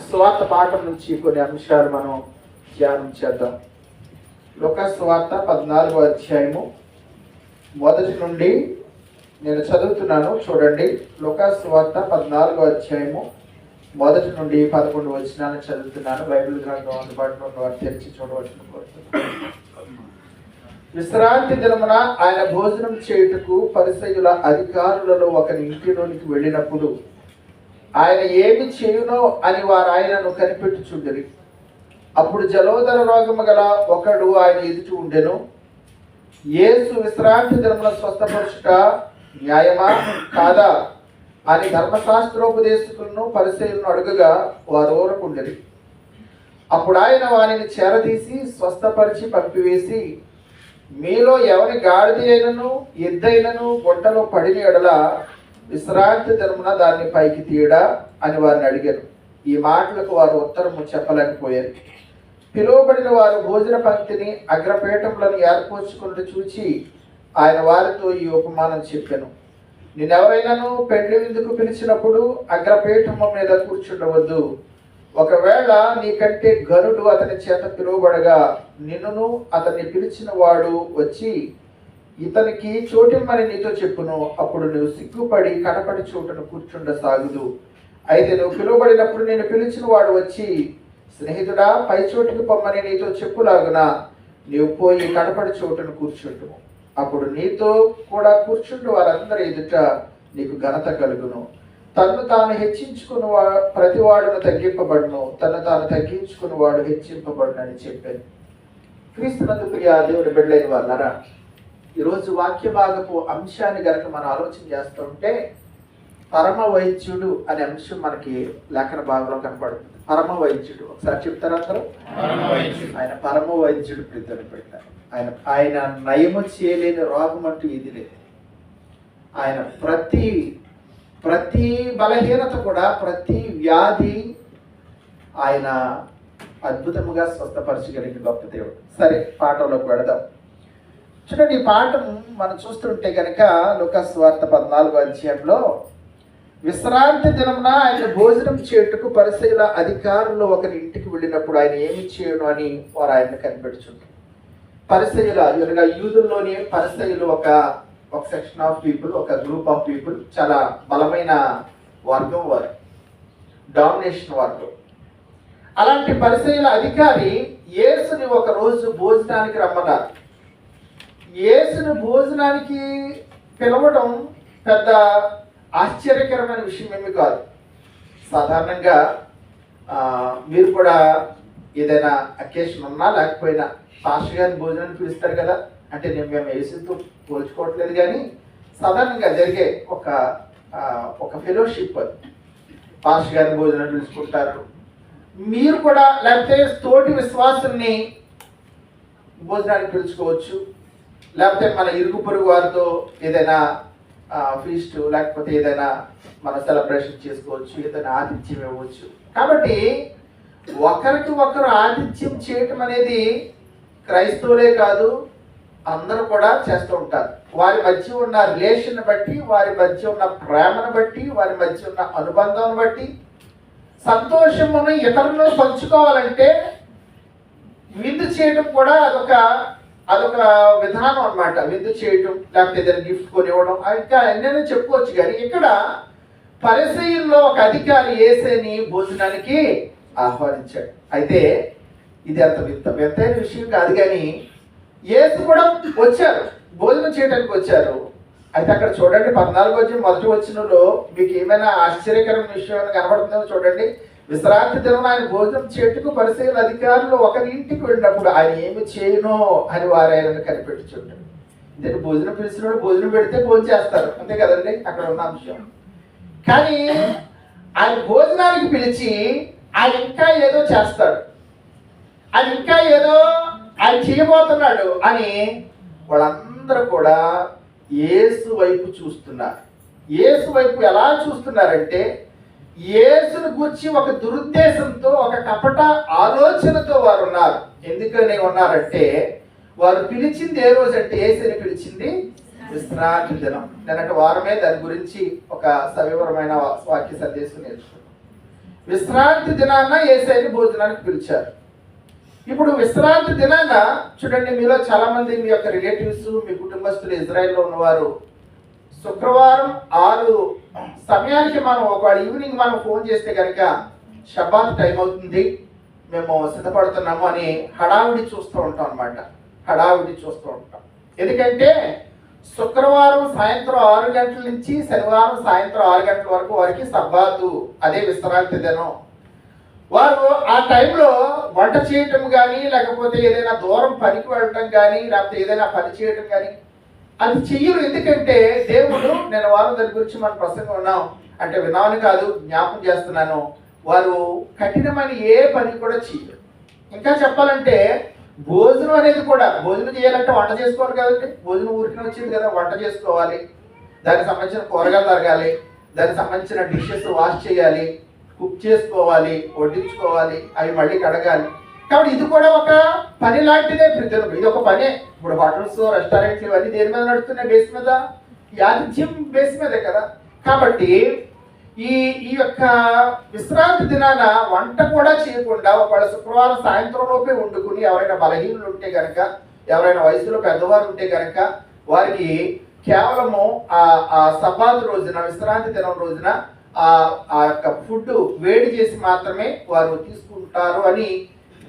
స్వార్థ పాఠం నుంచి కొన్ని అంశాలు మనం ధ్యానం చేద్దాం. లోక స్వార్థ పద్నాలుగో అధ్యాయము. మొదటి నుండి నేను చదువుతున్నాను చూడండి. లోక స్వార్థ పద్నాలుగో అధ్యాయము. మొదటి నుండి పదకొండు వచ్చినాను చదువుతున్నాను. బైబిల్ గ్రంథం అందుబాటులో ఉన్న వారు తెరిచి చూడవచ్చు విశ్రాంతి దినమున ఆయన భోజనం చేయుటకు పరిసయుల అధికారులలో ఒకరి ఇంటిలోనికి వెళ్ళినప్పుడు ఆయన ఏమి చేయునో అని వారు ఆయనను కనిపెట్టుచుండరి. అప్పుడు జలోదర రోగము గల ఒకడు ఆయన ఎదుటి ఉండెను. యేసు విశ్రాంతి ధర్మల స్వస్థపరుచుట న్యాయమా? కాదా? అని ధర్మశాస్త్రోపదేశకులను పరిశీలన అడుగగా వారు ఊరకుండరి. అప్పుడు ఆయన వారిని చేరదీసి స్వస్థపరిచి పంపివేసి మీలో ఎవరి గాడిదైనను ఎద్దైనను గుంటలో పడిన ఎడల విశ్రాంతి దినమున దాన్ని పైకి తీయడా అని వారిని అడిగారు ఈ మాటలకు వారు ఉత్తరము చెప్పలేకపోయారు. పిలువబడిన వారు భోజన పంక్తిని అగ్రపీఠములను ఏర్పరచుకుంటూ చూచి ఆయన వారితో ఈ ఉపమానం చెప్పాను. నేనెవరైనాను పెళ్ళి విందుకు పిలిచినప్పుడు అగ్రపీఠము మీద కూర్చుండవద్దు. ఒకవేళ నీకంటే గరుడు అతని చేత పిలువబడగా నిన్నును అతన్ని పిలిచిన వాడు వచ్చి ఇతనికి చోటిమ్మని నీతో చెప్పును. అప్పుడు నువ్వు సిగ్గుపడి కనపడి చోటును కూర్చుండ సాగుదు అయితే నువ్వు పిలువబడినప్పుడు నేను పిలిచిన వాడు వచ్చి స్నేహితుడా పై చోటుకి పొమ్మని నీతో చెప్పులాగున? నీవు పోయి కనపడి చోటును కూర్చుంటు అప్పుడు నీతో కూడా కూర్చుండు వారందరి ఎదుట నీకు ఘనత కలుగును. తన్ను తాను హెచ్చించుకుని వా ప్రతివాడును తగ్గింపబడును. తను తాను తగ్గించుకుని వాడు హెచ్చింపబడును అని చెప్పాను. క్రీస్తునందు ప్రియా దేవుని బిడ్డలైన వాళ్ళరా ఈరోజు వాక్య భాగపు అంశాన్ని గనక మనం ఆలోచన చేస్తుంటే పరమ వైద్యుడు అనే అంశం మనకి లేఖన భాగంలో కనపడుతుంది. పరమ వైద్యుడు ఒకసారి చెప్తారా అందరూ? ఆయన పరమ వైద్యుడు ప్రీతిని పెట్టారు ఆయన ఆయన నయము చేయలేని రోగం అంటూ ఇది లేదు. ఆయన ప్రతి ప్రతి బలహీనత కూడా ప్రతి వ్యాధి ఆయన అద్భుతముగా స్వస్థపరచగలిగిన గొప్ప దేవుడు. సరే పాఠంలోకి వెళదాం. చూడండి ఈ పాఠం మనం చూస్తుంటే కనుక లుకస్ వార్త పద్నాలుగో అధ్యాయంలో విశ్రాంతి దినమున ఆయన భోజనం చేయుటకు పరిశీల అధికారులు ఒకరి ఇంటికి వెళ్ళినప్పుడు ఆయన ఏమి చేయను అని వారు ఆయన కనిపెడుచుంటారు పరిశీల అనగా యూదుల్లోనే పరిశీలు ఒక ఒక సెక్షన్ ఆఫ్ పీపుల్ ఒక గ్రూప్ ఆఫ్ పీపుల్ చాలా బలమైన వర్గం వారు. డామినేషన్ వర్గం. అలాంటి పరిశీల అధికారి యేసుని ఒక రోజు భోజనానికి రమ్మన్నారు. యేసును భోజనానికి పిలవడం పెద్ద ఆశ్చర్యకరమైన విషయం ఏమి కాదు. సాధారణంగా మీరు కూడా ఏదైనా అకేషన్ ఉన్నా లేకపోయినా పాస్టర్ గారిని భోజనాన్ని పిలుస్తారు కదా అంటే నేను మేము యేసుతో పోల్చుకోవట్లేదు కానీ సాధారణంగా జరిగే ఒక ఒక ఫెలోషిప్ అది పాస్టర్ గారిని భోజనం పిలుచుకుంటారు. మీరు కూడా లేకపోతే తోటి విశ్వాసుల్ని భోజనానికి పిలుచుకోవచ్చు. లేకపోతే మన ఇరుగు పొరుగు వారితో ఏదైనా ఫీస్ట్ లేకపోతే ఏదైనా మన సెలబ్రేషన్ చేసుకోవచ్చు ఏదైనా ఆతిథ్యం ఇవ్వచ్చు. కాబట్టి ఒకరికి ఒకరు ఆతిథ్యం చేయటం అనేది క్రైస్తవులే కాదు అందరూ కూడా చేస్తూ ఉంటారు. వారి మధ్య ఉన్న రిలేషన్ బట్టి వారి మధ్య ఉన్న ప్రేమను బట్టి వారి మధ్య ఉన్న అనుబంధం బట్టి సంతోషమును ఇతరులను పంచుకోవాలంటే విందు చేయడం కూడా అదొక అదొక విధానం అన్నమాట. విందు చేయటం లేకపోతే ఏదైనా గిఫ్ట్ కొనివ్వడం. ఇంకా ఎన్నైనా చెప్పుకోవచ్చు కానీ ఇక్కడ పరిసయుల్లో ఒక అధికారి ఏసేని భోజనానికి ఆహ్వానించాడు. అయితే ఇది అంత వింత. వింతైన విషయం కాదు కానీ ఏసు కూడా వచ్చారు. భోజనం చేయడానికి వచ్చారు. అయితే అక్కడ చూడండి పద్నాలుగు వచ్చి మొదటి వచ్చినలో మీకు ఏమైనా ఆశ్చర్యకరమైన విషయం కనబడుతుందో చూడండి. విశ్రాంతి దినం ఆయన భోజనం చేటుకు పరిశీలన అధికారులు ఒకరి ఇంటికి వెళ్ళినప్పుడు ఆయన ఏమి చేయను అని వారు ఆయన కనిపెట్టుచుంటారు అంటే భోజనం పిలిచినప్పుడు భోజనం పెడితే భోజనం చేస్తారు అంతే కదండి? అక్కడ ఉన్న అంశం. కానీ ఆయన భోజనానికి పిలిచి ఆయన ఇంకా ఏదో చేస్తాడు. ఆయన ఇంకా ఏదో ఆయన చేయబోతున్నాడు అని వాళ్ళందరూ కూడా యేసు వైపు చూస్తున్నారు. ఏసు వైపు ఎలా చూస్తున్నారంటే యేసును గూర్చి ఒక దురుద్దేశంతో ఒక కపట ఆలోచనతో వారు ఉన్నారు. ఎందుకని ఉన్నారంటే వారు పిలిచింది ఏ రోజు అంటే యేసుని పిలిచింది విశ్రాంతి దినం నిన్నటి వారమే దాని గురించి ఒక సవివరమైన వాక్య సందేశం నేర్చుకున్నాం. విశ్రాంతి దినాన ఏసైని భోజనానికి పిలిచారు. ఇప్పుడు విశ్రాంతి దినాన చూడండి మీలో చాలా మంది మీ యొక్క రిలేటివ్స్ మీ కుటుంబస్తులు ఇజ్రాయెల్లో ఉన్నవారు శుక్రవారం ఆరు సమయానికి మనం ఒకవేళ ఈవినింగ్ మనం ఫోన్ చేస్తే కనుక షబాత్ టైం అవుతుంది. మేము సిద్ధపడుతున్నాము అని హడావిడి చూస్తూ ఉంటాం అనమాట హడావిడి చూస్తూ ఉంటాం. ఎందుకంటే శుక్రవారం సాయంత్రం ఆరు గంటల నుంచి శనివారం సాయంత్రం ఆరు గంటల వరకు వారికి సబ్బాతు అదే విశ్రాంతి దినం. వారు ఆ టైంలో వంట చేయటం కానీ లేకపోతే ఏదైనా దూరం పనికి వెళ్ళటం కానీ లేకపోతే ఏదైనా పని చేయటం కానీ అది చెయ్యరు. ఎందుకంటే దేవుడు నేను వారం దాని గురించి మన ప్రసంగం ఉన్నాం. అంటే విన్నాను కాదు జ్ఞాపకం చేస్తున్నాను. వారు కఠినమైన ఏ పని కూడా చెయ్యరు. ఇంకా చెప్పాలంటే భోజనం అనేది కూడా భోజనం చేయాలంటే వంట చేసుకోవాలి కదండి భోజనం ఊరికి వచ్చింది కదా వంట చేసుకోవాలి. దానికి సంబంధించిన కూరగాయలు తరగాలి. దానికి సంబంధించిన డిషెస్ వాష్ చేయాలి. కుక్ చేసుకోవాలి వడ్డించుకోవాలి. అవి మళ్ళీ కడగాలి. కాబట్టి ఇది కూడా ఒక పని లాంటిదే ప్రజలకు. ఇది ఒక పనే. ఇప్పుడు హోటల్స్ రెస్టారెంట్లు ఇవన్నీ దేని మీద నడుస్తున్నాయి? బేస్ మీద? యాదిత్యం బేస్ మీదే కదా. కాబట్టి ఈ ఈ యొక్క విశ్రాంతి దినాన వంట కూడా చేయకుండా ఒకవేళ శుక్రవారం సాయంత్రం లోపే వండుకుని ఎవరైనా బలహీనులు ఉంటే గనక ఎవరైనా వయసులో పెద్దవారు ఉంటే గనక వారికి కేవలము ఆ ఆ రోజున విశ్రాంతి దినం రోజున ఆ ఆ యొక్క ఫుడ్ వేడి చేసి మాత్రమే వారు తీసుకుంటారు అని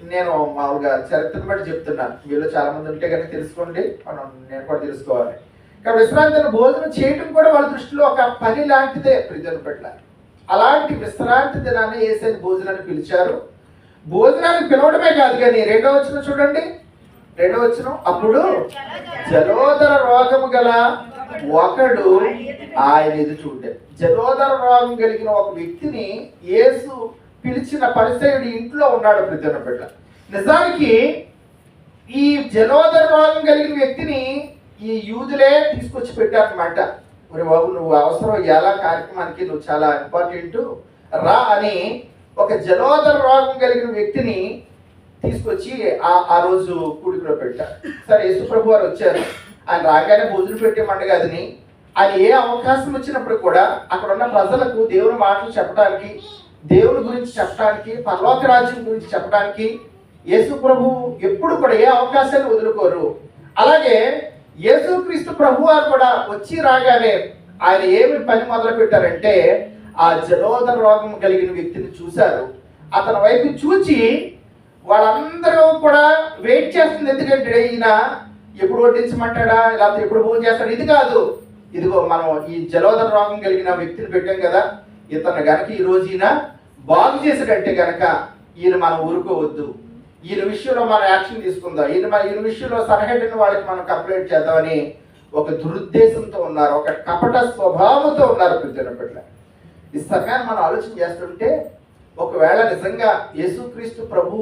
నేను మామూలుగా చరిత్రను బట్టి చెప్తున్నాను. వీళ్ళు చాలా మంది ఉంటే కనుక తెలుసుకోండి. మనం నేను కూడా తెలుసుకోవాలి. కాబట్టి విశ్రాంతిని భోజనం చేయటం కూడా వాళ్ళ దృష్టిలో ఒక పని లాంటిదే ప్రజలు పట్ల. అలాంటి విశ్రాంతి దినాన్ని వేసేది భోజనాన్ని పిలిచారు. భోజనాన్ని పిలవడమే కాదు కానీ రెండో వచ్చిన చూడండి. రెండో వచ్చిన అప్పుడు జలోదర రోగము గల ఒకడు ఆయన ఎదుట ఉండే. జలోదర రోగం కలిగిన ఒక వ్యక్తిని యేసు పిలిచిన పరిసయుడి ఇంట్లో ఉన్నాడు ప్రతిన బిడ్డ. నిజానికి ఈ జలోదర రోగం కలిగిన వ్యక్తిని ఈ యూదులే తీసుకొచ్చి పెట్టారనమాట మరి బాబు నువ్వు అవసరం ఎలా కార్యక్రమానికి నువ్వు చాలా ఇంపార్టెంట్ రా అని ఒక జలోదర రోగం కలిగిన వ్యక్తిని తీసుకొచ్చి ఆ ఆ రోజు కూడికలో పెట్టారు. సరే యేసుప్రభు వారు వచ్చారు. ఆయన రాగానే భోజనం పెట్టే మండగాదిని ఆయన ఏ అవకాశం వచ్చినప్పుడు కూడా అక్కడ ఉన్న ప్రజలకు దేవుని మాటలు చెప్పడానికి దేవుని గురించి చెప్పడానికి పరలోక రాజ్యం గురించి చెప్పడానికి యేసు ప్రభు ఎప్పుడు కూడా ఏ అవకాశాన్ని వదులుకోరు. అలాగే యేసుక్రీస్తు ప్రభు వారు కూడా వచ్చి రాగానే ఆయన ఏమి పని మొదలు పెట్టారంటే ఆ జలోదర రోగం కలిగిన వ్యక్తిని చూశారు. అతని వైపు చూచి వాళ్ళందరూ కూడా వెయిట్ చేస్తుంది ఎందుకంటే ఈయన ఎప్పుడు వడ్డించమంటాడా లేకపోతే ఎప్పుడు భోజనం చేస్తాడు? ఇది కాదు. ఇదిగో మనం ఈ జలోదర రోగం కలిగిన వ్యక్తిని పెట్టాం కదా. ఇతను గనక ఈ రోజున బాగు చేసాడంటే గనక ఈయన మనం ఊరుకోవద్దు. ఈయన విషయంలో మనం యాక్షన్ తీసుకుందాం. ఈయన మన ఈయన విషయంలో సరహెడ్డిన వాళ్ళకి మనం కంప్లైంట్ చేద్దామని ఒక దురుద్దేశంతో ఉన్నారు. ఒక కపట స్వభావంతో ఉన్నారు ప్రజల పట్ల. ఈ సమయాన్ని మనం ఆలోచన చేస్తుంటే ఒకవేళ నిజంగా యేసుక్రీస్తు ప్రభు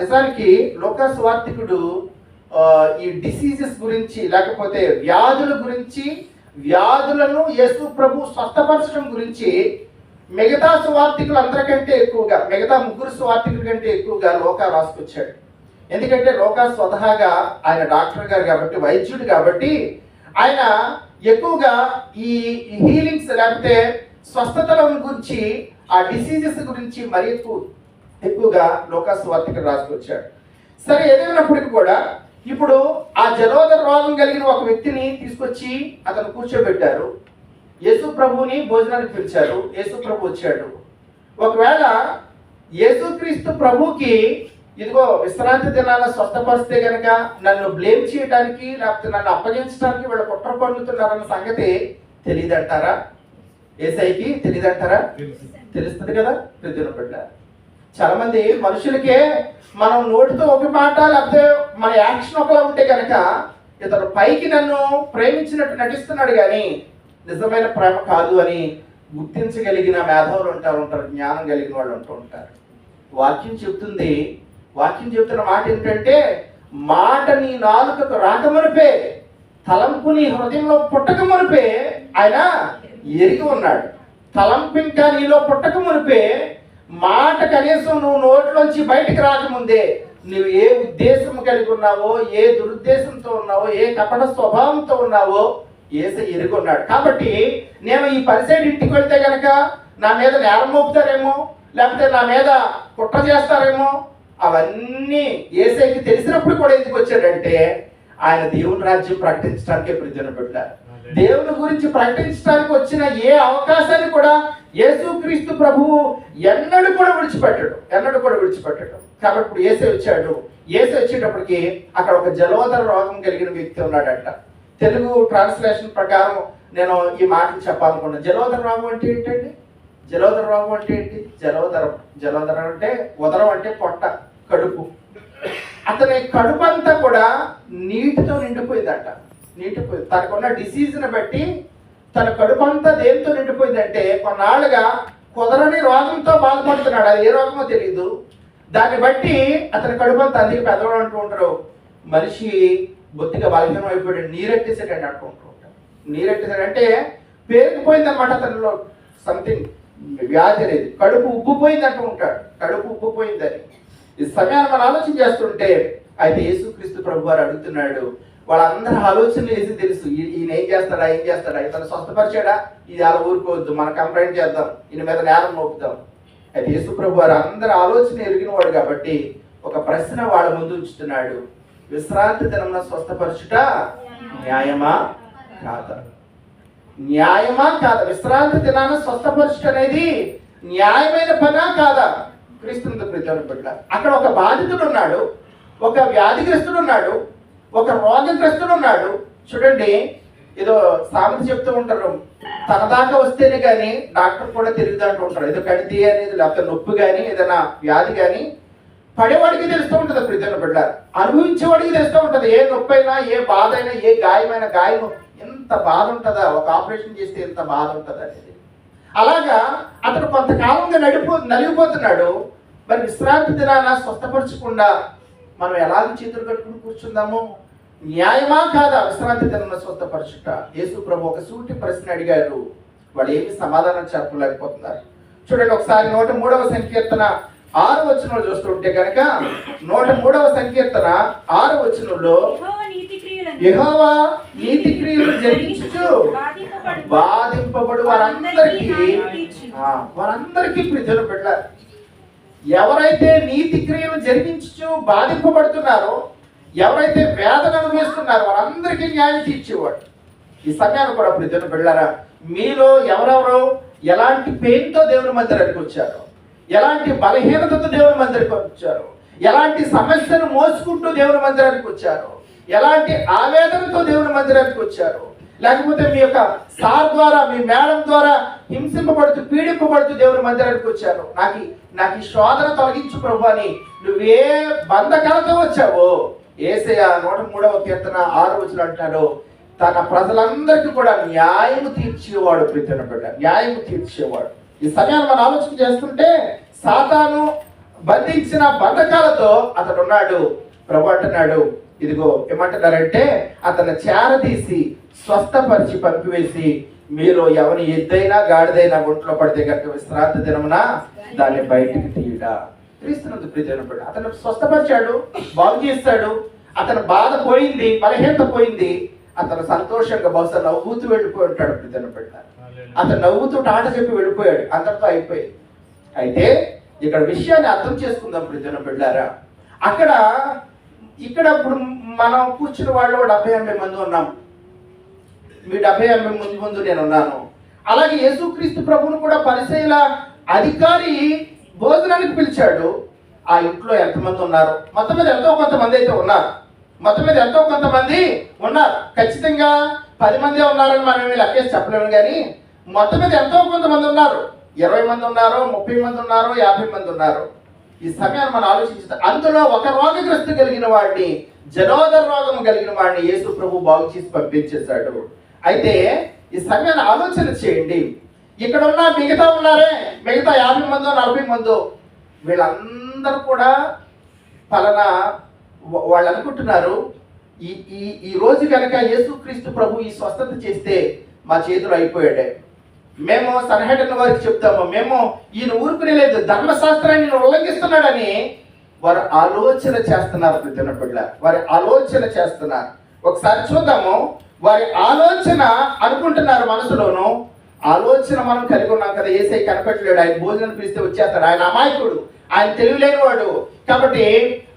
నిజానికి లోకస్వార్థికుడు ఈ డిసీజెస్ గురించి లేకపోతే వ్యాధుల గురించి వ్యాధులను యేసు ప్రభు స్వస్థపరచడం గురించి మిగతా సువార్థికులు అందరికంటే ఎక్కువగా మిగతా ముగ్గురు సువార్థికుల కంటే ఎక్కువగా లోక రాసుకొచ్చాడు. ఎందుకంటే లోక స్వతహాగా ఆయన డాక్టర్ గారు కాబట్టి వైద్యుడు కాబట్టి ఆయన ఎక్కువగా ఈ హీలింగ్స్ లేకపోతే స్వస్థతల గురించి ఆ డిసీజెస్ గురించి మరీ ఎక్కువ ఎక్కువగా లోక స్వార్థికులు రాసుకొచ్చాడు సరే ఏదైనప్పటికీ కూడా ఇప్పుడు ఆ జలోదర రోగం కలిగిన ఒక వ్యక్తిని తీసుకొచ్చి అతను కూర్చోబెట్టారు. యేసు ప్రభువుని భోజనానికి పిలిచారు. యేసు ప్రభు వచ్చాడు. ఒకవేళ యేసుక్రీస్తు ప్రభుకి ఇదిగో విశ్రాంతి దినాల స్వస్థపరిస్తే గనక నన్ను బ్లేమ్ చేయడానికి లేకపోతే నన్ను అప్పగించడానికి వీళ్ళు కుట్ర పన్నుతున్నారన్న సంగతి తెలియదంటారా? ఏసైకి తెలియదంటారా? తెలుస్తుంది కదా? ప్రతిదిన బిడ్డ చాలా మంది మనుషులకే మనం నోటితో ఒక మాట లేకపోతే మన యాక్షన్ ఒకలా ఉంటే కనుక ఇతను పైకి నన్ను ప్రేమించినట్టు నటిస్తున్నాడు కానీ నిజమైన ప్రేమ కాదు అని గుర్తించగలిగిన మేధావులు ఉంటారు ఉంటారు జ్ఞానం కలిగిన వాళ్ళు ఉంటూ ఉంటారు. వాక్యం చెప్తుంది వాక్యం చెప్తున్న మాట ఏంటంటే మాట నీ నాలుకకు రాకమునిపే తలంపు నీ హృదయంలో పుట్టక మునిపే ఆయన ఎరిగి ఉన్నాడు. తలంపు ఇంకా నీలో పుట్టక మునిపే మాట కనీసం నువ్వు నోట్లోంచి బయటికి రాకముందే నువ్వు ఏ ఉద్దేశం కలిగి ఉన్నావో ఏ దురుద్దేశంతో ఉన్నావో ఏ కపట స్వభావంతో ఉన్నావో ఏస ఎరుగున్నాడు కాబట్టి నేను ఈ పరిసైడ్ ఇంటికి వెళ్తే గనక నా మీద నేరం మోపుతారేమో లేకపోతే నా మీద కుట్ర చేస్తారేమో అవన్నీ ఏసైకి తెలిసినప్పుడు కూడా ఎందుకు వచ్చాడంటే ఆయన దేవుని రాజ్యం ప్రకటించడానికే ప్రజలు పెట్టారు దేవుని గురించి ప్రకటించడానికి వచ్చిన ఏ అవకాశాన్ని కూడా యేసుక్రీస్తు ప్రభువు ఎన్నడూ కూడా విడిచిపెట్టాడు ఎన్నడూ కూడా విడిచిపెట్టాడు. కాబట్టి ఇప్పుడు ఏసే వచ్చాడు. ఏసే వచ్చేటప్పటికి అక్కడ ఒక జలోదర రోగం కలిగిన వ్యక్తి ఉన్నాడంట. తెలుగు ట్రాన్స్లేషన్ ప్రకారం నేను ఈ మాటలు చెప్పాలనుకున్నాను. జలోదర రోగం అంటే ఏంటండి? జలోదర రోగం అంటే ఏంటి? జలోదరం జలోదరం అంటే ఉదరం అంటే పొట్ట కడుపు. అతని కడుపు అంతా కూడా నీటితో నిండిపోయిందట. నీటిపోయింది తనకున్న డిసీజ్ని బట్టి తన కడుపు అంతా దేంతో నిండిపోయిందంటే కొన్నాళ్ళుగా కుదరని రోగంతో బాధపడుతున్నాడు. అది ఏ రోగమో తెలియదు దాన్ని బట్టి అతని కడుపు అంతా అందుకే పెద్దవాడు అంటూ ఉంటారు. మనిషి బొత్తిగా బలహీనం అయిపోయాడు నీరెట్టేసాడు అని అంటూ ఉంటారు. నీరెట్టేసాడు అంటే పేరుకుపోయింది అనమాట అతనిలో. సంథింగ్ వ్యాధి అనేది కడుపు ఉబ్బుపోయింది అంటూ ఉంటాడు. కడుపు ఉబ్బిపోయిందని. ఈ సమయాన్ని మనం ఆలోచన చేస్తుంటే అయితే యేసుక్రీస్తు ప్రభు వారు అడుగుతున్నాడు వాళ్ళందరూ ఆలోచనలు వేసి తెలుసు. ఈయన ఏం చేస్తాడా ఏం చేస్తాడా ఇతను స్వస్థపరిచాడా? ఇది అలా ఊరుకోవద్దు మనం కంప్లైంట్ చేద్దాం ఈయన మీద నేరం మోపుదాం అయితే యేసుప్రభు వారు అందరి ఆలోచన ఎరిగినవాడు కాబట్టి ఒక ప్రశ్న వాళ్ళ ముందు ఉంచుతున్నాడు. విశ్రాంతి దినమున స్వస్థపరచుట న్యాయమా కాదా? న్యాయమా కాదా? విశ్రాంతి దినాన స్వస్థపరచుట అనేది న్యాయమైన పనా కాదా? క్రీస్తునందు ప్రజలు బిడ్డ అక్కడ ఒక బాధితుడు ఉన్నాడు ఒక వ్యాధిగ్రస్తుడు ఉన్నాడు ఒక రోగగ్రస్తుడు ఉన్నాడు. చూడండి ఏదో సామెత చెప్తూ ఉంటారు. తన దాకా వస్తేనే కానీ డాక్టర్ కూడా తెలియదు ఉంటారు. ఏదో కడితే అనేది లేకపోతే నొప్పి కానీ ఏదైనా వ్యాధి కానీ పడేవాడికి తెలుస్తూ ఉంటుంది ప్రజల బిడ్డ అనుభవించేవాడికి తెలుస్తూ ఉంటుంది. ఏ నొప్పి అయినా ఏ బాధ అయినా ఏ గాయమైన గాయం ఎంత బాధ ఉంటుందా? ఒక ఆపరేషన్ చేస్తే ఎంత బాధ ఉంటుంది అనేది. అలాగా అతను కొంతకాలంగా నడిపో నలిగిపోతున్నాడు. మరి విశ్రాంతి దినాన స్వస్థపరచకుండా మనం ఎలాగ చేతులు కట్టుకుని కూర్చుందాము? న్యాయమా కాదా? విశ్రాంతి దినాన స్వస్థపరచుట. యేసు ప్రభు ఒక సూటి ప్రశ్న అడిగారు. వాళ్ళు ఏమి సమాధానం చెప్పలేకపోతున్నారు. చూడండి ఒకసారి నూట మూడవ సంకీర్తన ఆరు వచనంలో చూస్తుంటే కనుక నూట మూడవ సంకీర్తన ఆరు వచనంలో యెహోవా నీతి క్రియలు జరిగించు బాధింపబడు వారందరికీ వారందరికీ ప్రజలు పెట్టారు ఎవరైతే నీతి క్రియలు జరిగించు బాధింపబడుతున్నారో ఎవరైతే వేదన అనుభవిస్తున్నారో వారందరికీ న్యాయం తీర్చేవాడు. ఈ సమయాన్ని కూడా ప్రజలు వెళ్ళారా మీలో ఎవరెవరో ఎలాంటి పెయిన్తో దేవుని మందిరానికి వచ్చారో ఎలాంటి బలహీనతతో దేవుని మందిరానికి వచ్చారు ఎలాంటి సమస్యను మోసుకుంటూ దేవుని మందిరానికి వచ్చారు ఎలాంటి ఆవేదనతో దేవుని మందిరానికి వచ్చారు లేకపోతే మీ యొక్క సార్ ద్వారా మీ మేడం ద్వారా హింసింపబడుతూ పీడింపబడుతూ దేవుని మందిరానికి వచ్చాను నాకు నాకు ఈ శోధన తొలగించు ప్రభు అని నువ్వే బంధకాలతో వచ్చావో? ఏసయ నూట మూడవ కీర్తన ఆరు రోజులు అంటున్నాడు. తన ప్రజలందరికీ కూడా న్యాయం తీర్చేవాడు ప్రీతిన బిడ్డ. న్యాయం తీర్చేవాడు. ఈ సమయాన్ని మనం ఆలోచన చేస్తుంటే సాతాను బంధించిన బంధకాలతో అతడు ఉన్నాడు ప్రభు అంటున్నాడు ఇదిగో ఏమంటున్నారంటే అతను చేరదీసి స్వస్థపరిచి పంపివేసి మీరు ఎవరి ఎద్దైనా గాడిదైనా గుంట్లో పడితే కనుక విశ్రాంతి దినమున దాన్ని బయటికి తీయడా క్రీస్తునందు ప్రీతి అతను స్వస్థపరిచాడు బాగు చేస్తాడు. అతని బాధ పోయింది బలహీనత పోయింది. అతను సంతోషంగా బహుశా నవ్వుతూ వెళ్ళిపోయి ఉంటాడు ప్రీతిని పెట్టారు అతను నవ్వుతూ టాట చెప్పి వెళ్ళిపోయాడు. అంతటితో అయిపోయింది. అయితే ఇక్కడ విషయాన్ని అర్థం చేసుకుందాం బిడ్డారా అక్కడ ఇక్కడ ఇప్పుడు మనం కూర్చున్న వాళ్ళు డెబ్బై ఎనభై మంది ఉన్నాం. మీ డెబ్బై ఎనభై ముందు ముందు నేను ఉన్నాను. అలాగే యేసుక్రీస్తు ప్రభువును కూడా పరిశీల అధికారి భోజనానికి పిలిచాడు. ఆ ఇంట్లో ఎంతమంది ఉన్నారు? మొత్తం మీద ఎంతో కొంతమంది అయితే ఉన్నారు. మొత్తం మీద ఎంతో కొంతమంది ఉన్నారు. ఖచ్చితంగా పది మంది ఉన్నారని మనం లెక్కేసి చెప్పలేము కానీ మొత్తం మీద ఎంతో కొంతమంది ఉన్నారు. ఇరవై మంది ఉన్నారు ముప్పై మంది ఉన్నారు యాభై మంది ఉన్నారు. ఈ సమయాన్ని మనం ఆలోచించితే అందులో ఒక రోగగ్రస్తు కలిగిన వాడిని జనోదర రోగం కలిగిన వాడిని యేసు ప్రభు బాగు చేసి పంపించేశాడు. అయితే ఈ సమయాన్ని ఆలోచన చేయండి. ఇక్కడ ఉన్న మిగతా ఉన్నారే మిగతా యాభై మందో నలభై మందో వీళ్ళందరూ కూడా పలానా వాళ్ళు అనుకుంటున్నారు ఈ ఈ ఈ రోజు కనుక యేసుక్రీస్తు ప్రభు ఈ స్వస్థత చేస్తే మా చేతులు అయిపోయాడే. మేము సన్హెడన్ వారికి చెప్తాము మేము ఈయన ఊరుకునే లేదు ధర్మశాస్త్రాన్ని ఉల్లంఘిస్తున్నాడని వారు ఆలోచన చేస్తున్నారు ప్రతిన వారి ఆలోచన చేస్తున్నారు. ఒకసారి చూద్దాము వారి ఆలోచన అనుకుంటున్నారు మనసులోను. ఆలోచన మనం కలిగి ఉన్నాం కదా ఏసై కనపెట్టలేడు. ఆయన భోజనం పిలిస్తే వచ్చేస్తాడు. ఆయన అమాయకుడు. ఆయన తెలియలేనివాడు కాబట్టి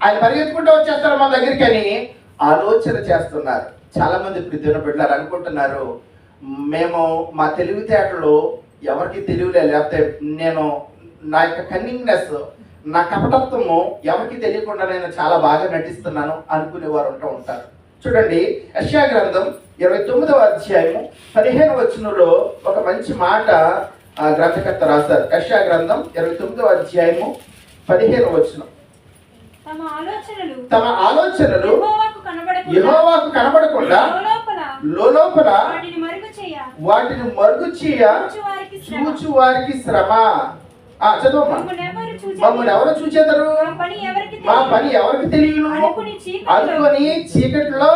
ఆయన పరిగెత్తుకుంటూ వచ్చేస్తారు మన దగ్గరికి అని ఆలోచన చేస్తున్నారు. చాలా మంది ప్రతిదిన పెట్టారు అనుకుంటున్నారు మేము మా తెలివితేటలు ఎవరికి తెలియలే లేకపోతే నేను నా యొక్క కన్నింగ్నెస్ నా కపటత్వము ఎవరికి తెలియకుండా నేను చాలా బాగా నటిస్తున్నాను అనుకునేవారు ఉంటూ ఉంటారు. చూడండి యశ్యా గ్రంథం ఇరవై తొమ్మిదవ అధ్యాయము పదిహేను వచనంలో ఒక మంచి మాట ఆ గ్రంథకర్త రాశారు. యశ్యా గ్రంథం ఇరవై తొమ్మిదవ అధ్యాయము పదిహేను వచనం. తమ ఆలోచనలు యెహోవాకు కనబడకుండా లోపల వాటిని మరుగు చేయ చూచు వారికి శ్రమ. ఆ చదవమ్మా. మమ్మల్ని ఎవరు చూచేదరు మా పని ఎవరికి తెలియను? అనుకుని చీకటిలో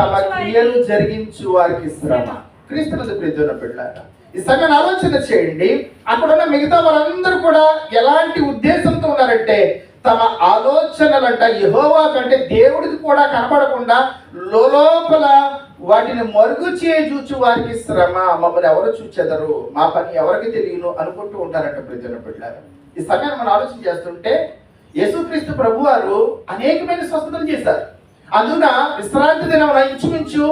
తమ క్రియలు జరిగించు వారికి శ్రమ. క్రీస్తునందు ప్రీతున్న బిడ్డార ఈ సమయాన్ని ఆలోచన చేయండి. అక్కడ ఉన్న మిగతా వారందరూ కూడా ఎలాంటి ఉద్దేశంతో ఉన్నారంటే తమ ఆలోచనలంట యహోవా కంటే దేవుడికి కూడా కనపడకుండా లోపల వాటిని మరుగు చూచు వారికి శ్రమ. మమ్మల్ని ఎవరు చూచెదరు? మా పని ఎవరికి తెలియను అనుకుంటూ ఉంటారంట ప్రజల బిడ్డారు ఈ సమయాన్ని మనం ఆలోచన చేస్తుంటే యేసుక్రీస్తు ప్రభు వారు అనేకమైన స్వస్థతలు చేశారు. అందున విశ్రాంతి దినం ఇంచుమించు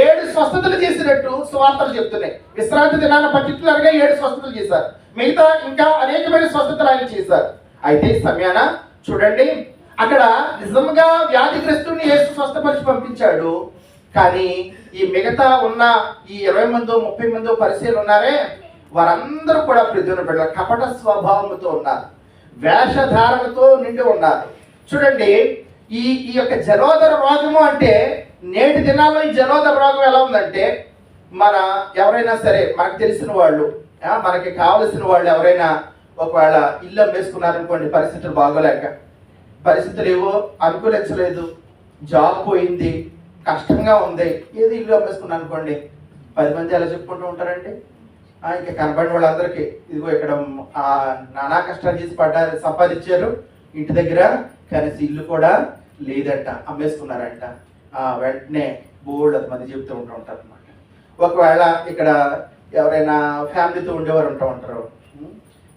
ఏడు స్వస్థతలు చేసినట్టు సువార్తలు చెప్తున్నాయి. విశ్రాంతి దినాన్ని పర్టికులర్గా ఏడు స్వస్థతలు చేశారు. మిగతా ఇంకా అనేకమైన స్వస్థతలు ఆయన చేశారు. అయితే ఈ సమయాన చూడండి అక్కడ నిజంగా వ్యాధిగ్రస్తుని యేసు స్వస్థపరిచి పంపించాడు. కానీ ఈ మిగతా ఉన్న ఈ ఇరవై మందో ముప్పై మందో పరిశీలన ఉన్నారే? వారందరూ కూడా ప్రజల బిడ్డ కపట స్వభావంతో ఉన్నారు. వేషధారణతో నిండి ఉన్నారు. చూడండి ఈ ఈ యొక్క జలోదర రోగము అంటే నేటి దినాల్లో ఈ జలోదర రోగం ఎలా ఉందంటే మన ఎవరైనా సరే మనకు తెలిసిన వాళ్ళు మనకి కావలసిన వాళ్ళు ఎవరైనా ఒకవేళ ఇల్లు అమ్మేసుకున్నారనుకోండి పరిస్థితులు బాగోలేక. పరిస్థితులు ఏవో అనుకూలించలేదు. జాబ్ పోయింది. కష్టంగా ఉంది. ఏది ఇల్లు అమ్మేసుకున్నాను అనుకోండి పది మంది ఎలా చెప్పుకుంటూ ఉంటారండి. ఇంకా కనబడిన వాళ్ళందరికీ ఇదిగో ఇక్కడ ఆ, నానా కష్టాలు చేసి పడ్డారు సంపాదించారు. ఇంటి దగ్గర కనీసం ఇల్లు కూడా లేదంట అమ్మేసుకున్నారంట. ఆ, వెంటనే బోర్డు అది మంది చెబుతూ ఉంటూ ఉంటారు అనమాట ఒకవేళ ఇక్కడ ఎవరైనా ఫ్యామిలీతో ఉండేవారు ఉంటూ ఉంటారు.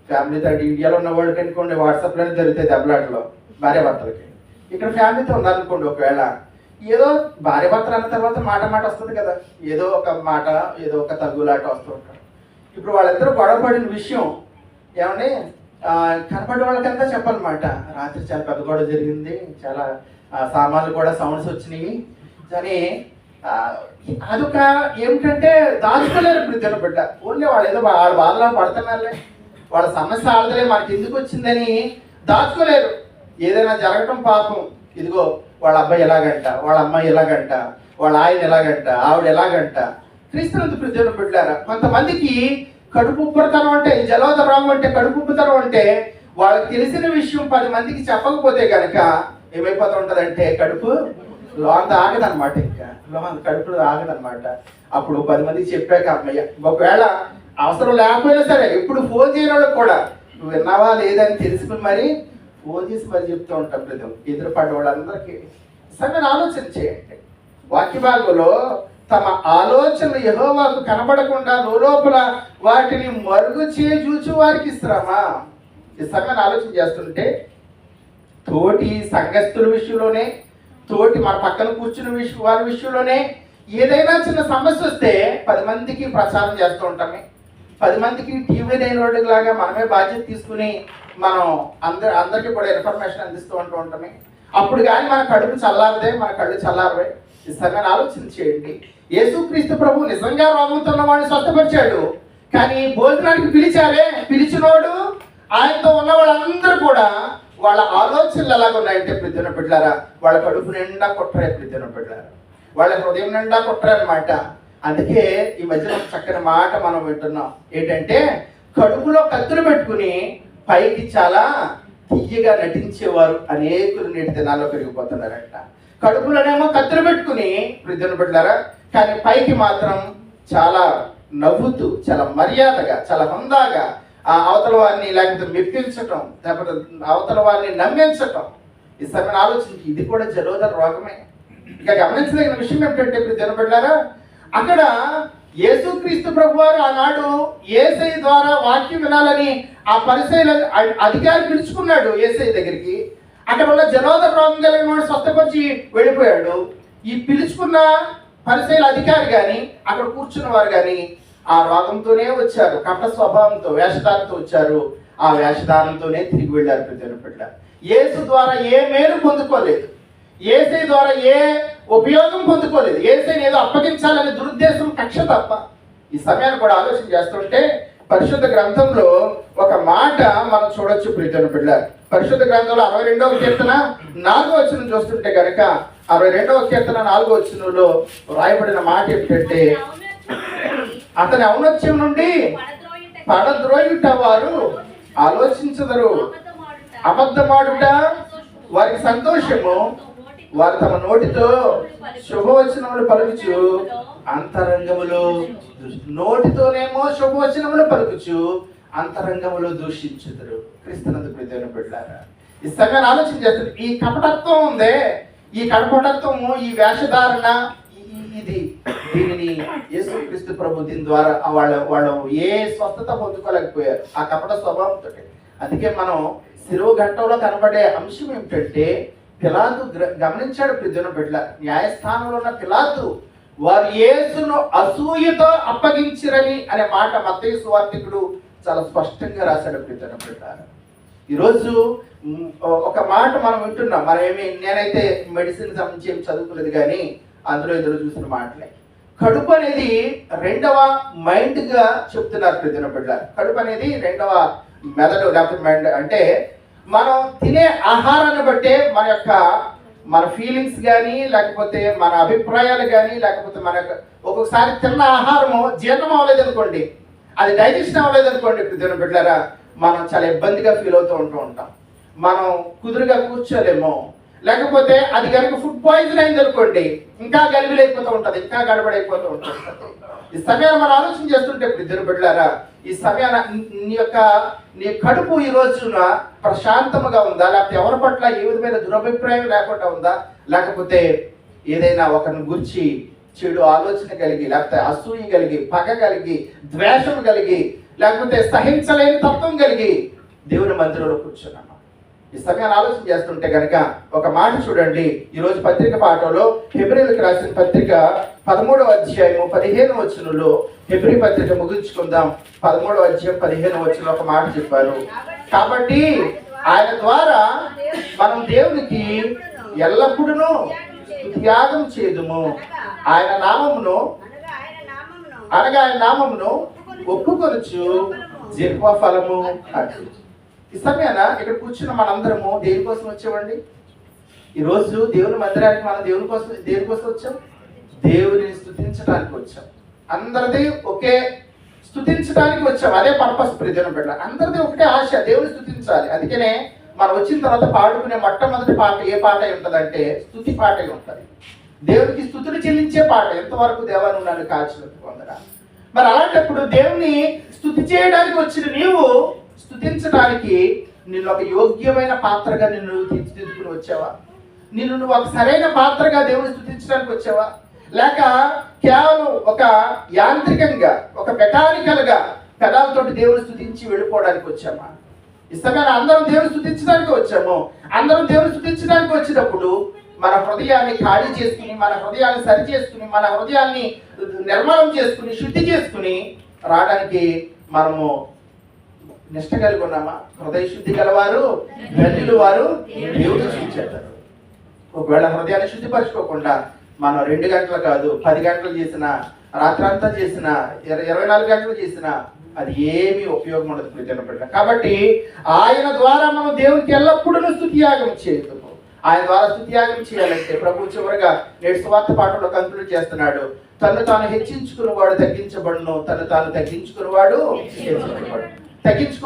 ఫ్యామిలీతో ఇండియాలో ఉన్న వాళ్ళకి అనుకోండి వాట్సాప్లోనే జరుగుతాయి దెబ్బలాటలో భార్య భర్తలకి ఇక్కడ ఫ్యామిలీతో ఉన్నారనుకోండి ఒకవేళ ఏదో భార్య భర్తలు అన్న తర్వాత మాట మాట వస్తుంది కదా. ఏదో ఒక మాట ఏదో ఒక తగ్గులాట వస్తూ ఉంటారు. ఇప్పుడు వాళ్ళిద్దరూ గొడవ పడిన విషయం ఏమని కనపడే వాళ్ళకంతా చెప్పాలన్నమాట రాత్రి చాలా పెద్ద గొడవ జరిగింది చాలా సామాన్లు కూడా సౌండ్స్ వచ్చినాయి. కానీ అదొక ఏమిటంటే దాచుకోలేరు ఇప్పుడు తిన బిడ్డ. ఓన్లీ వాళ్ళు ఏదో వాళ్ళ బాధలో పడుతున్నారులే. వాళ్ళ సమస్య ఆడదలే మనకి ఎందుకు వచ్చిందని దాచుకోలేరు. ఏదైనా జరగటం పాపం. ఇదిగో వాళ్ళ అబ్బాయి ఎలాగంట వాళ్ళ అమ్మాయి ఎలాగంట వాళ్ళ ఆయన ఎలాగంట ఆవిడ ఎలాగంట. క్రీస్తునందు ప్రజలు పెట్టారా? కొంతమందికి కడుపుబ్బరతనం అంటే ఈ అంటే కడుపుబ్బుతనం అంటే వాళ్ళకి తెలిసిన విషయం పది మందికి చెప్పకపోతే కనుక ఏమైపోతూ ఉంటదంటే కడుపు లోన్ ఆగదనమాట ఇంకా. లోన్ కడుపు ఆగదనమాట అప్పుడు పది మందికి చెప్పాక అమ్మయ్య ఒకవేళ అవసరం లేకపోయినా సరే ఇప్పుడు ఫోన్ చేయని వాళ్ళకి కూడా నువ్వు విన్నావా లేదని తెలుసుకుని మరి ఫోన్ చేసి మరి చెప్తూ ఉంటాం ప్రతి ఎదురు వాళ్ళందరికీ సంగతి ఆలోచన చేయండి. వాక్యభాగంలో తమ ఆలోచనలు యెహోవాకు కనబడకుండా లోపల వాటిని మరుగు చూచు వారికి శ్రమ. ఈ సంగతి ఆలోచన చేస్తుంటే తోటి సంఘస్థుల విషయంలోనే తోటి మన పక్కన కూర్చున్న విషయం వారి విషయంలోనే ఏదైనా చిన్న సమస్య వస్తే పది మందికి ప్రచారం చేస్తూ ఉంటామే. పది మందికి టీవీ లేని వాళ్ళకి లాగా మనమే బాధ్యత తీసుకుని మనం అందరి అందరికీ కూడా ఇన్ఫర్మేషన్ అందిస్తూ ఉంటూ ఉంటామే. అప్పుడు కానీ మన కడుపు చల్లారదే మన కళ్ళు చల్లారవే. ఈ ఆలోచన చేయండి. యేసుక్రీస్తు ప్రభు నిజంగా రోగంతో వాడిని స్వస్థపరిచాడు. కానీ భోజనానికి పిలిచారే. పిలిచినోడు ఆయనతో ఉన్న వాళ్ళందరూ కూడా వాళ్ళ ఆలోచనలు ఎలాగున్నాయంటే ఉన్నాయంటే ప్రతిదిన బిడ్డారా వాళ్ళ కడుపు నిండా కొట్టరే ప్రతిదిన బిడ్డారా వాళ్ళ హృదయం నిండా కొట్టరనమాట అందుకే ఈ మధ్యన చక్కని మాట మనం వింటున్నాం. ఏంటంటే కడుపులో కత్తులు పెట్టుకుని పైకి చాలా తీయగా నటించేవారు అనేకులు నేటి దినాల్లో పెరిగిపోతున్నారంట. కడుపులోనేమో కత్తులు పెట్టుకుని ప్రతిదిన పెట్టారా కానీ పైకి మాత్రం చాలా నవ్వుతూ చాలా మర్యాదగా చాలా హుందాగా ఆ అవతల వారిని లేకపోతే మెప్పించటం లేకపోతే అవతల వారిని నమ్మించటం. ఈ సమయం ఆలోచించి ఇది కూడా జలోదర రోగమే. ఇక గమనించదగిన విషయం ఏమిటంటే ఇప్పుడు తినబడ్డారా అక్కడ యేసుక్రీస్తు ప్రభు వారు ఆనాడు ఏసై ద్వారా వాక్యం వినాలని ఆ పరిశైల అధికారి పిలుచుకున్నాడు ఏసై దగ్గరికి. అక్కడ వల్ల జనోదర రోగం కలిగిన వాడు స్వస్థపరిచి వెళ్ళిపోయాడు. ఈ పిలుచుకున్న పరిశైల అధికారి కానీ అక్కడ కూర్చున్న వారు కానీ ఆ రోగంతోనే వచ్చారు. కపట స్వభావంతో వేషధారంతో వచ్చారు. ఆ వేషధారంతోనే తిరిగి వెళ్ళారు ప్రతి ఏసు యేసు ద్వారా ఏ మేలు పొందుకోలేదు. ఏసై ద్వారా ఏ ఉపయోగం పొందుకోలేదు. ఏసైని ఏదో అప్పగించాలనే దురుద్దేశం కక్ష తప్ప. ఈ సమయాన్ని కూడా ఆలోచన చేస్తుంటే పరిశుద్ధ గ్రంథంలో ఒక మాట మనం చూడొచ్చు ప్రీతను పిల్ల పరిశుద్ధ గ్రంథంలో అరవై రెండవ కీర్తన నాలుగో వచ్చిన చూస్తుంటే కనుక అరవై రెండవ కీర్తన నాలుగో వచ్చినలో రాయబడిన మాట ఏమిటంటే అతని ఔన్నత్యం నుండి పడద్రోయుట వారు ఆలోచించదరు. అబద్ధమాడుట వారికి సంతోషము వారు తమ నోటితో శుభవచనములు పలుకుచు అంతరంగములు నోటితోనేమో శుభవచనములు పలుకుచు అంతరంగములు దూషించుదురు. క్రీస్తునందు ప్రీతిని పెట్టారా ఈ ఆలోచన చేస్తారు ఈ కపటత్వం ఉందే ఈ కపటత్వము ఈ వేషధారణ ఇది. దీనిని యేసుక్రీస్తు ప్రభు దీని ద్వారా వాళ్ళ వాళ్ళు ఏ స్వస్థత పొందుకోలేకపోయారు. ఆ కపట స్వభావంతో అందుకే మనం శిరువు గంటలో కనబడే అంశం ఏమిటంటే పిలాతు గమనించాడు ప్రజన బిడ్డ న్యాయస్థానంలో ఉన్న పిలాతు వారు యేసును అసూయతో అప్పగించిరని అనే మాట మత్తయి సువార్తికుడు చాలా స్పష్టంగా రాశాడు ప్రజన బిడ్డ. ఈరోజు ఒక మాట మనం వింటున్నాం. మనం ఏమి నేనైతే మెడిసిన్ సంబంధించి ఏం చదువుకోలేదు కానీ అందులో ఎదురు చూసిన మాటలే. కడుపు అనేది రెండవ మైండ్గా చెప్తున్నారు ప్రజన బిడ్డ కడుపు అనేది రెండవ మెదడు లేకపోతే మైండ్ అంటే మనం తినే ఆహారాన్ని బట్టే మన యొక్క మన ఫీలింగ్స్ కానీ లేకపోతే మన అభిప్రాయాలు కానీ లేకపోతే మన యొక్క- ఒక్కొక్కసారి తిన్న ఆహారము జీర్ణం అవ్వలేదు అనుకోండి అది డైజెషన్ అవ్వలేదు అనుకోండి ప్రతిన బిడ్డారా మనం చాలా ఇబ్బందిగా ఫీల్ అవుతూ ఉంటూ ఉంటాం. మనం కుదురుగా కూర్చోలేము. లేకపోతే అది కనుక ఫుడ్ పాయిజన్ అయింది అనుకోండి ఇంకా గలిబిలైపోతూ ఉంటుంది ఇంకా గడబడైపోతూ ఉంటుంది. ఈ సమయాన్ని మనం ఆలోచన చేస్తుంటే ఇద్దరు బిడ్డారా ఈ సమయాన నీ యొక్క నీ కడుపు ఈ రోజున ప్రశాంతముగా ఉందా? లేకపోతే ఎవరి పట్ల ఏ విధమైన దురభిప్రాయం లేకుండా ఉందా? లేకపోతే ఏదైనా ఒకరిని గురించి చెడు ఆలోచన కలిగి లేకపోతే అసూయ కలిగి పగ కలిగి ద్వేషం కలిగి లేకపోతే సహించలేని తత్వం కలిగి దేవుని మందిరంలో కూర్చున్నాను ఈ సమయాన్ని ఆలోచన చేస్తుంటే కనుక ఒక మాట చూడండి. ఈరోజు పత్రిక పాఠంలో ఫిబ్రవరికి రాసిన పత్రిక పదమూడవ అధ్యాయము పదిహేను వచనంలో ఫిబ్రవరి పత్రిక ముగించుకుందాం. పదమూడవ అధ్యాయం పదిహేను వచనంలో ఒక మాట చెప్పారు. కాబట్టి ఆయన ద్వారా మనం దేవునికి ఎల్లప్పుడూ త్యాగం చేదుము. ఆయన నామమును అనగా ఆయన నామమును అనగా ఒప్పుకొనుచు జిహ్వ ఫలము అట్లు ఈ సమయాన ఇక్కడ కూర్చున్న మనందరము దేనికోసం వచ్చామండి ఈరోజు దేవుని మందిరానికి మనం దేవుని కోసం దేని కోసం వచ్చాం? దేవుని స్థుతించడానికి వచ్చాం. అందరిది ఒకే స్థుతించడానికి వచ్చాం. అదే పర్పస్ ప్రజలు పెట్ట అందరిది ఒకటే ఆశ దేవుని స్థుతించాలి. అందుకనే మనం వచ్చిన తర్వాత పాడుకునే మొట్టమొదటి పాట ఏ పాట ఉంటుందంటే స్థుతి పాట ఉంటుంది. దేవునికి స్థుతులు చెల్లించే పాట. ఎంతవరకు దేవాన్ని నన్ను కాల్చినట్టు పొందరా మరి అలాంటప్పుడు దేవుని స్థుతి చేయడానికి వచ్చిన నీవు స్థుతించడానికి నిన్ను ఒక యోగ్యమైన పాత్రగా నిన్ను తీర్చిదిద్దుకుని వచ్చావా? నిన్ను నువ్వు ఒక సరైన పాత్రగా దేవుని స్థుతించడానికి వచ్చావా? లేక కేవలం ఒక యాంత్రికంగా ఒక మెకానికల్గా పెదాలతో దేవుని స్థుతించి వెళ్ళిపోవడానికి వచ్చామా? ఇష్టమైన అందరం దేవుని స్థుతించడానికి వచ్చాము. అందరం దేవుని స్థుతించడానికి వచ్చినప్పుడు మన హృదయాన్ని ఖాళీ చేసుకుని మన హృదయాన్ని సరి చేసుకుని మన హృదయాన్ని నిర్మాణం చేసుకుని శుద్ధి చేసుకుని రావడానికి మనము నిష్ట కలిగి ఉన్నామా? హృదయ శుద్ధి గలవారు గల్లీలు వారు దేవుడు చూచేస్తారు ఒకవేళ హృదయాన్ని శుద్ధిపరచుకోకుండా మనం రెండు గంటలు కాదు పది గంటలు చేసిన రాత్రంతా చేసిన ఇరవై నాలుగు గంటలు చేసిన అది ఏమీ ఉపయోగం ఉండదు ప్రీతిన కాబట్టి ఆయన ద్వారా మనం దేవునికి ఎల్లప్పుడూ స్థుతియాగం చేయదు ఆయన ద్వారా స్థుతియాగం చేయాలంటే ప్రభు చివరిగా నేడు స్వార్థ పాఠంలో కంక్లూడ్ చేస్తున్నాడు. తను తాను హెచ్చించుకున్నవాడు తగ్గించబడును తను తాను తగ్గించుకున్నవాడు హెచ్చించబడు తగ్గించుకో